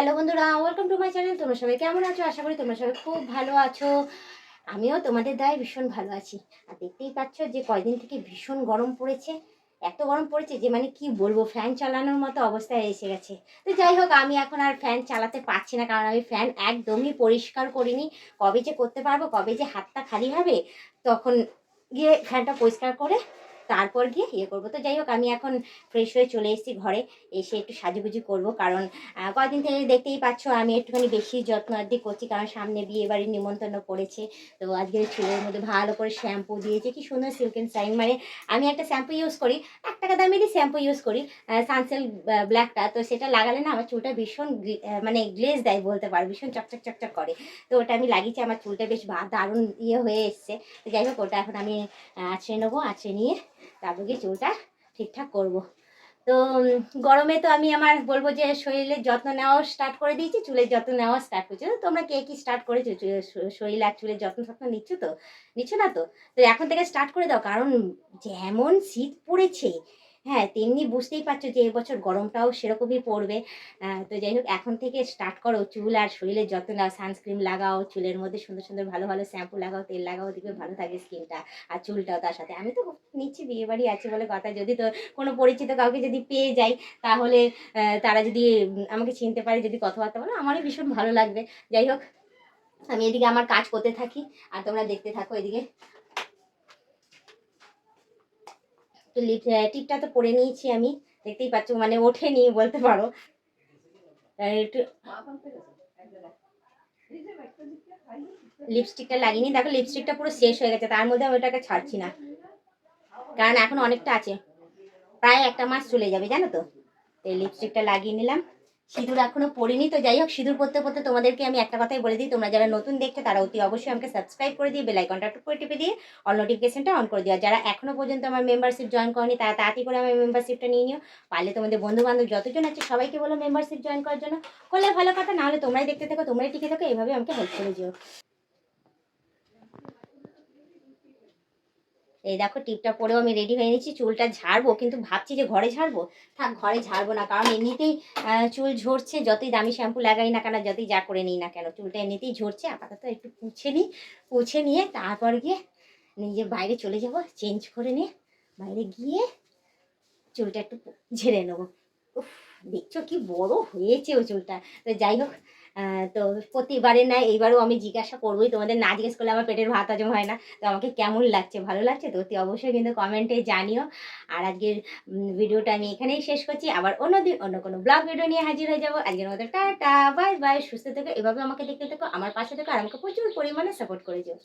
Hello বন্ধুরা welcome to my channel তোমরা সবাই কেমন আছো? আশা করি তোমরা সবাই খুব ভালো আছো। আমিও তোমাদের দায় ভীষণ ভালো আছি। আর দেখতেই পাচ্ছ যে কয়দিন থেকে ভীষণ গরম পড়েছে। এত গরম পড়েছে যে মানে কি বলব ফ্যান চালানোর মতো অবস্থায় এসে গেছে। তো যাই হোক, আমি এখন আর ফ্যান চালাতে পারছি না, কারণ আমি ফ্যান একদমই পরিষ্কার করিনি। কবে যে করতে পারব, কবে যে হাতটা খালি হবে, তখন গিয়ে ফ্যানটা পরিষ্কার করে তারপর গিয়ে ইয়ে করব। তো যাই হোক আমি এখন ফ্রেশ হয়ে চলে এসেছি ঘরে। এসে একটু সাজুগুজু করব। কারণ আহ, কয়দিন থেকে দেখতেই পাচ্ছ আমি একটুখানি বেশি যত্ন আদি করছি। কারণ সামনে বিয়ে বাড়ির নিমন্ত্রণ পড়েছে। তো আজকে চুলের মধ্যে ভালো করে শ্যাম্পু দিয়েছে। কি সুন্দর সিল্ক অ্যান্ড সাইন মানে আমি একটা শ্যাম্পু ইউজ করি। এক টাকা দামেরই শ্যাম্পু ইউজ করি। সানসেল ব্ল্যাকটা তো সেটা লাগালে না আমার চুলটা ভীষণ মানে গ্লেজ দেয় বলতে পারো। ভীষণ চকচক চকচক করে। তো ওটা আমি লাগিয়েছি। আমার চুলটা বেশ দারুণ ইয়ে হয়ে এসছে। তো যাই হোক ওটা এখন আমি আঁচড়ে নেব। আঁচড়ে নিয়ে তারপর গিয়ে চুলটা ঠিকঠাক করব। তো গরমে তো আমি আমার বলব যে শরীরের যত্ন নেওয়াও স্টার্ট করে দিয়েছি, চুলের যত্ন নেওয়া স্টার্ট করছি। তো তোমরা কে কি স্টার্ট করেছ? শরীর আর চুলের যত্ন সত্ন নিচ্ছ তো? নিচ্ছ না তো? তো এখন থেকে স্টার্ট করে দাও, কারণ যেমন শীত পড়েছে হ্যাঁ তেমনি বুঝতেই পারছ যে এবছর গরমটাও সেরকমই পড়বে। তো যাই হোক, এখন থেকে স্টার্ট করো চুল আর শরীরের যত্ন নাও সানস্ক্রিন লাগাও, চুলের মধ্যে সুন্দর সুন্দর ভালো ভালো শ্যাম্পু লাগাও, তেল লাগাও, দেখবে ভালো থাকে স্কিনটা আর চুলটাও তার সাথে। আমি তো নিচ্ছি, বিয়ে বাড়ি আছে বলে কথা। যদি তো কোনো পরিচিত কাউকে যদি পেয়ে যাই, তাহলে তারা যদি আমাকে চিনতে পারে, যদি কথাবার্তা বলো আমারই ভীষণ ভালো লাগবে। যাই হোক, আমি এদিকে আমার কাজ করতে থাকি, আর তোমরা দেখতে থাকো এদিকে। তো টিপটা তো পরে নিয়েছি আমি। দেখতেই পাচ্ছ মানে ওঠেনি বলতে পারো। একটু লিপস্টিকটা লাগিনি। দেখো লিপস্টিকটা পুরো শেষ হয়ে গেছে, তার মধ্যে আমি ওটাকে ছাড়ছি না। কারণ এখন অনেকটা আছে। প্রায় একটা মাস চলে যাবে, জানো তো? এই লিপস্টিকটা লাগিয়ে নিলাম। সিঁদুর এখনও পড়িনি, তো যাই হোক, সিঁদুর পড়তে পড়তে তোমাদেরকে আমি একটা কথাই বলে দিই, তোমরা যারা নতুন দেখছ তারা অতি অবশ্যই আমাকে সাবস্ক্রাইব করে দিয়ে বেলাইকনটা টুক করে টিপে দিয়ে অল নোটিফিকেশনটা অন করে দিও। যারা এখনও পর্যন্ত আমার মেম্বারশিপ জয়েন করনি, তারা তাড়াতাড়ি করে আমার মেম্বারশিপটা নিয়ে নিও। পারলে তোমাদের বন্ধু বান্ধব যতজন আছে, সবাইকে বলো মেম্বারশিপ জয়েন করার জন্য। করলে ভালো কথা নাহলে তোমরাই দেখতে থাকো, তোমরাই টিকে থাকো এইভাবে আমাকে হেল্প করে দিও এই দেখো টিপটা পরেও আমি রেডি হয়ে নিচ্ছি, চুলটা ঝাড়বো, কিন্তু ভাবছি যে ঘরে ঝাড়বো? থাক, ঘরে ঝাড়বো না, কারণ এমনিতেই চুল ঝরছে, যতই দামি শ্যাম্পু লাগাই না কেন, যতই যা করে নিই না কেন, চুলটা এমনিতেই ঝরছে, আপাতত একটু পুছে নিই, পুছে নিয়ে তারপর গিয়ে নিজে বাইরে চলে যাব চেঞ্জ করে নিয়ে বাইরে গিয়ে চুলটা একটু ঝেড়ে নেব। উফ, দেখছ কি বড় হয়েছে ও চুলটা। তো যাই হোক তো প্রতিবারে না এইবারও আমি জিজ্ঞাসা করবোই। তোমাদের না জিজ্ঞেস করলে আমার পেটের ভাত হজম হয় না। তো আমাকে কেমন লাগছে? ভালো লাগছে? তো অতি অবশ্যই কিন্তু কমেন্টে জানিও। আর আজকের ভিডিওটা আমি এখানেই শেষ করছি। আবার অন্যদিন অন্য কোনো ব্লগ ভিডিও নিয়ে হাজির হয়ে যাব। আজকের মতো টাটা, বাই বাই, সুস্থ থেকো, এভাবে আমাকে দেখতে থেকো, আমার পাশে থেকো, আর আমাকে প্রচুর পরিমাণে সাপোর্ট করে যেও